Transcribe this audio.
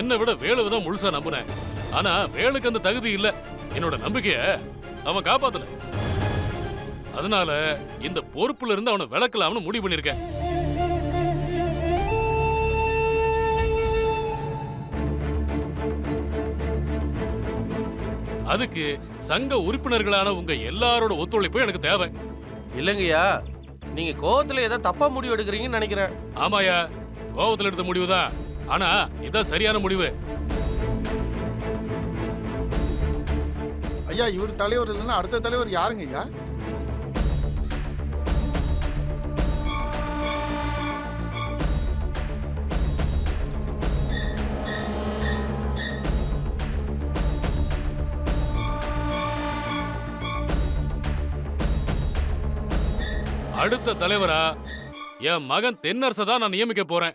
என்னை விட வேலுவை தான் முழுசா நம்புனேன். ஆனா வேலுக்கு அந்த தகுதி இல்ல. என்னோட நம்பிக்கைய அவன் காப்பாத்தல அதனால இந்த பொறுப்புல இருந்து அவனை விளக்கலாம்னு முடிவு பண்ணிருக்கேன். அதுக்கு சங்க உறுப்பினர்களான உங்க எல்லாரோட ஒத்துழைப்பும் எனக்கு தேவை. இல்லைங்கய்யா நீங்க கோவத்துல ஏதோ தப்பா முடிவு எடுக்கிறீங்கன்னு நினைக்கிறேன். ஆமாயா கோவத்துல எடுத்த முடிவுதான். ஆனா இதான் சரியான முடிவு. ஐயா இவர் தலைவர் இல்லைன்னா அடுத்த தலைவர் யாருங்க ஐயா? அடுத்த தலைவரா? என் மகன் தென்னரசை தான் நான் நியமிக்க போறேன்.